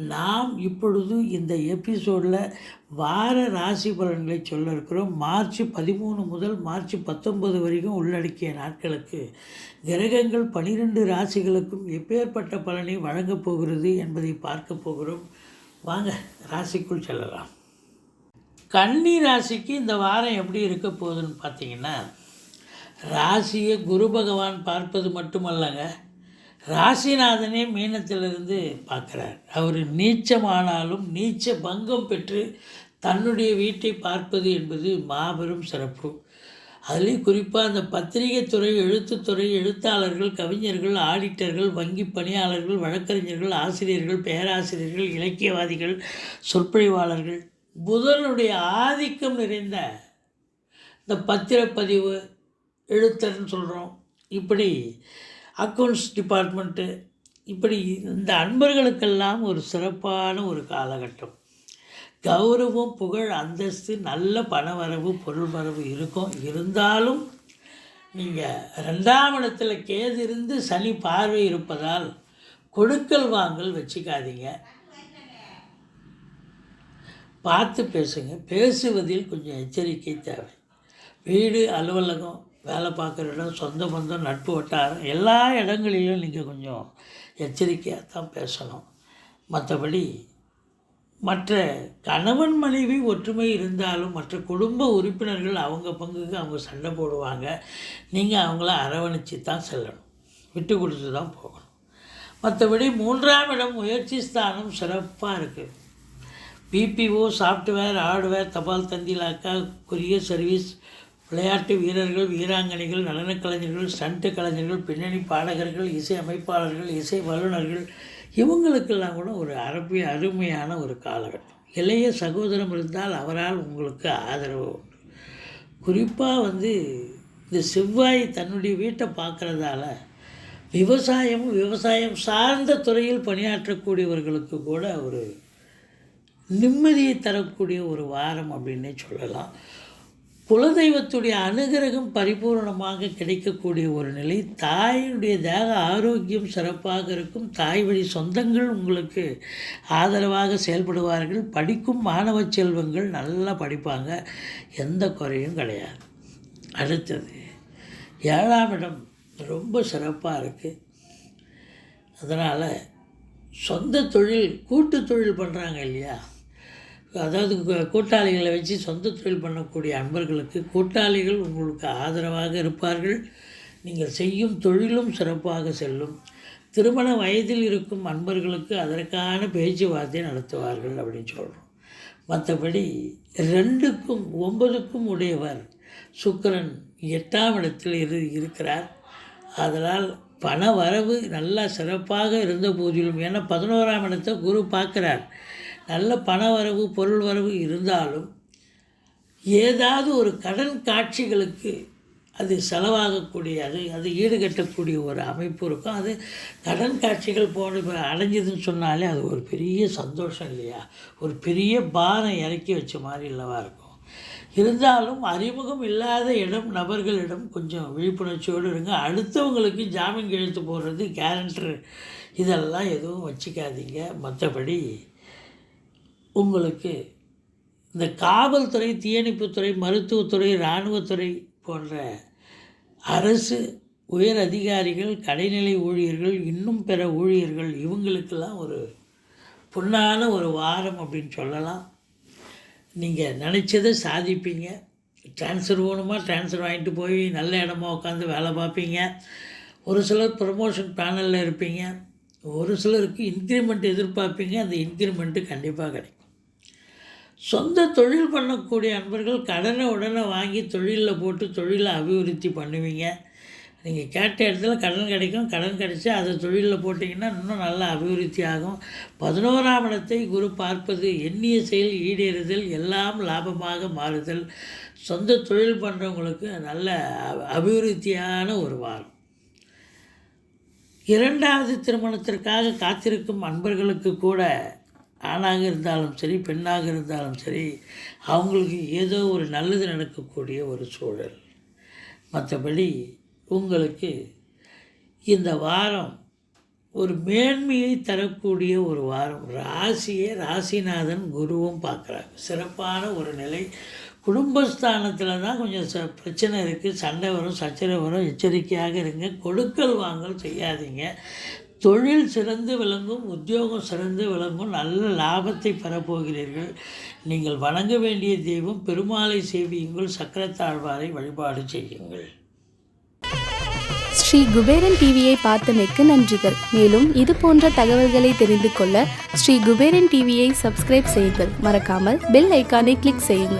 நாம் இப்பொழுது இந்த எபிசோடில் வார ராசி பலன்களை சொல்ல இருக்கிறோம். மார்ச் பதிமூணு முதல் மார்ச் பத்தொன்பது வரைக்கும் உள்ளடக்கிய நாட்களுக்கு கிரகங்கள் பனிரெண்டு ராசிகளுக்கும் எப்பேற்பட்ட பலனை வழங்கப் போகிறது என்பதை பார்க்க போகிறோம். வாங்க ராசிக்குள் செல்லலாம். கன்னி ராசிக்கு இந்த வாரம் எப்படி இருக்க போகுதுன்னு பார்த்தீங்கன்னா ராசியை குரு பகவான் பார்ப்பது மட்டுமல்லங்க. ராசிநாதனே மீனத்திலிருந்து பார்க்குறார். அவர் நீச்சமானாலும் நீச்ச பங்கம் பெற்று தன்னுடைய வீட்டை பார்ப்பது என்பது மாபெரும் சிறப்பு. அதுலேயும் குறிப்பாக அந்த பத்திரிகை துறை எழுத்துத்துறை எழுத்தாளர்கள் கவிஞர்கள் ஆடிட்டர்கள் வங்கி பணியாளர்கள் வழக்கறிஞர்கள் ஆசிரியர்கள் பேராசிரியர்கள் இலக்கியவாதிகள் சொற்பொழிவாளர்கள் புதனுடைய ஆதிக்கம் நிறைந்த இந்த பத்திரப்பதிவு எழுத்தர்னு சொல்கிறோம் இப்படி அக்கௌண்ட்ஸ் டிபார்ட்மெண்ட்டு இப்படி இந்த அன்பர்களுக்கெல்லாம் ஒரு சிறப்பான ஒரு காலகட்டம். கௌரவம் புகழ் அந்தஸ்து நல்ல பணவரவு பொருள் வரவு இருக்கும். இருந்தாலும் நீங்கள் ரெண்டாம் இடத்துல கேது இருந்து சனி பார்வை இருப்பதால் கொடுக்கல் வாங்கல் வச்சுக்காதீங்க. பார்த்து பேசுங்க. பேசுவதில் கொஞ்சம் எச்சரிக்கை தேவை. வீடு அலுவலகம் வேலை பார்க்குற இடம் சொந்த பந்தம் நட்பு வட்டாரம் எல்லா இடங்களிலும் நீங்கள் கொஞ்சம் எச்சரிக்கையாக தான் பேசணும். மற்றபடி மற்ற கணவன் மனைவி ஒற்றுமை இருந்தாலும் மற்ற குடும்ப உறுப்பினர்கள் அவங்க பங்குக்கு அவங்க சண்டை போடுவாங்க. நீங்கள் அவங்கள அரவணைச்சி தான் செல்லணும். விட்டு கொடுத்து தான் போகணும். மற்றபடி மூன்றாம் இடம் முயற்சி ஸ்தானம் சிறப்பாக இருக்குது பிபிஓ சாஃப்ட்வேர் ஹார்ட்வேர் தபால் தந்திலாக்கா கொரியர் சர்வீஸ் விளையாட்டு வீரர்கள் வீராங்கனைகள் நடனக் கலைஞர்கள் ஸ்டண்ட்டு கலைஞர்கள் பின்னணி பாடகர்கள் இசை அமைப்பாளர்கள் இசை வல்லுநர்கள் இவங்களுக்கெல்லாம் கூட ஒரு அரபி அருமையான ஒரு காலகட்டம். இளைய சகோதரம் இருந்தால் அவரால் உங்களுக்கு ஆதரவு உண்டு. குறிப்பாக வந்து இந்த செவ்வாய் தன்னுடைய வீட்டை பார்க்குறதால விவசாயம் விவசாயம் சார்ந்த துறையில் பணியாற்றக்கூடியவர்களுக்கு கூட ஒரு நிம்மதியை தரக்கூடிய ஒரு வாரம் அப்படின்னே சொல்லலாம். குலதெய்வத்துடைய அனுகிரகம் பரிபூர்ணமாக கிடைக்கக்கூடிய ஒரு நிலை தாயினுடைய தேக ஆரோக்கியம் சிறப்பாக இருக்கும். தாய் வழி சொந்தங்கள் உங்களுக்கு ஆதரவாக செயல்படுவார்கள். படிக்கும் மாணவ செல்வங்கள் நல்லா படிப்பாங்க. எந்த குறையும் கிடையாது. அடுத்தது ஏழாம் இடம் ரொம்ப சிறப்பாக இருக்குது அதனால் சொந்த தொழில் கூட்டு தொழில் பண்ணுறாங்க இல்லையா? அதாவது கூட்டாளிகளை வச்சு சொந்த தொழில் பண்ணக்கூடிய அன்பர்களுக்கு கூட்டாளிகள் உங்களுக்கு ஆதரவாக இருப்பார்கள். நீங்கள் செய்யும் தொழிலும் சிறப்பாக செல்லும். திருமண வயதில் இருக்கும் அன்பர்களுக்கு அதற்கான பேச்சுவார்த்தை நடத்துவார்கள் அப்படின்னு சொல்கிறோம் மற்றபடி ரெண்டுக்கும் ஒன்பதுக்கும் உடையவர் சுக்கரன் எட்டாம் இடத்தில் இரு இருக்கிறார். அதனால் பண வரவு நல்லா சிறப்பாக இருந்த போதிலும் ஏன்னா பதினோராம் இடத்தை குரு பார்க்குறார். நல்ல பண வரவு பொருள் வரவு இருந்தாலும் ஏதாவது ஒரு கடன் காட்சிகளுக்கு அது செலவாகக்கூடிய அது அது ஈடுகட்டக்கூடிய ஒரு அமைப்பு இருக்கும். அது கடன் காட்சிகள் போன இப்போ அடைஞ்சதுன்னு சொன்னாலே அது ஒரு பெரிய சந்தோஷம் இல்லையா? ஒரு பெரிய பாரம் இறக்கி வச்ச மாதிரி இல்லவா இருக்கும். இருந்தாலும் அறிமுகம் இல்லாத இடம் நபர்களிடம் கொஞ்சம் விழிப்புணர்ச்சியோடு இருங்க. அடுத்தவங்களுக்கு ஜாமீன் கெழுத்து போடுறது கேரண்டர் இதெல்லாம் எதுவும் வச்சுக்காதீங்க. மற்றபடி உங்களுக்கு இந்த காவல்துறை தீயணைப்புத்துறை மருத்துவத்துறை இராணுவத்துறை போன்ற அரசு உயர் அதிகாரிகள் கடைநிலை ஊழியர்கள் இன்னும் பிற ஊழியர்கள் இவங்களுக்கெல்லாம் ஒரு பொன்னான ஒரு வாரம் அப்படின்னு சொல்லலாம். நீங்கள் நினச்சதை சாதிப்பீங்க. ட்ரான்ஸ்ஃபர் வேணுமா? ட்ரான்ஸ்ஃபர் வாங்கிட்டு போய் நல்ல இடமா உட்காந்து வேலை பார்ப்பீங்க. ஒரு சிலர் ப்ரமோஷன் பேனலில் இருப்பீங்க. ஒரு சிலருக்கு இன்க்ரிமெண்ட் எதிர்பார்ப்பீங்க. அந்த இன்க்ரிமெண்ட்டு கண்டிப்பாக கிடைக்கும். சொந்த தொழில் பண்ணக்கூடிய அன்பர்கள் கடனை உடனே வாங்கி தொழிலில் போட்டு தொழிலை அபிவிருத்தி பண்ணுவீங்க. நீங்கள் கேட்ட இடத்துல கடன் கிடைக்கும். கடன் கிடைச்சி அதை தொழிலில் போட்டிங்கன்னா இன்னும் நல்ல அபிவிருத்தி ஆகும். பதினோராம் இடத்தை குரு பார்ப்பது எண்ணிய செயல் ஈடேறுதல் எல்லாம் லாபமாக மாறுதல். சொந்த தொழில் பண்ணுறவங்களுக்கு நல்ல அபிவிருத்தியான ஒரு வாரம். இரண்டாவது திருமணத்திற்காக காத்திருக்கும் அன்பர்களுக்கு கூட ஆணாக இருந்தாலும் சரி பெண்ணாக இருந்தாலும் சரி அவங்களுக்கு ஏதோ ஒரு நல்லது நடக்கக்கூடிய ஒரு சூழல். மற்றபடி உங்களுக்கு இந்த வாரம் ஒரு மேன்மையை தரக்கூடிய ஒரு வாரம். ராசியை ராசிநாதன் குருவும் பார்க்குறாங்க சிறப்பான ஒரு நிலை. குடும்பஸ்தானத்தில் தான் கொஞ்சம் ச பிரச்சனை இருக்குது சண்டை வரும் சச்சரவு வரும். எச்சரிக்கையாக இருங்க. கொடுக்கல் வாங்கல் செய்யாதீங்க. தொழில் சிறந்து விளங்கும் உத்தியோகம் சிறந்து விளங்கும் நல்ல லாபத்தை பெறப்போகிறீர்கள். நீங்கள் வணங்க வேண்டிய தெய்வம் பெருமாளை சேவியுங்கள் சக்கரத்தாழ்வாரை வழிபாடு செய்யுங்கள். ஸ்ரீ குபேரன் டிவியை பார்த்தமைக்கு நன்றிகள். மேலும் இது போன்ற தகவல்களை தெரிந்து கொள்ள ஸ்ரீ குபேரன் டிவியை சப்ஸ்கிரைப் செய்யுங்கள். மறக்காமல் பெல் ஐக்கானை கிளிக் செய்யுங்கள்.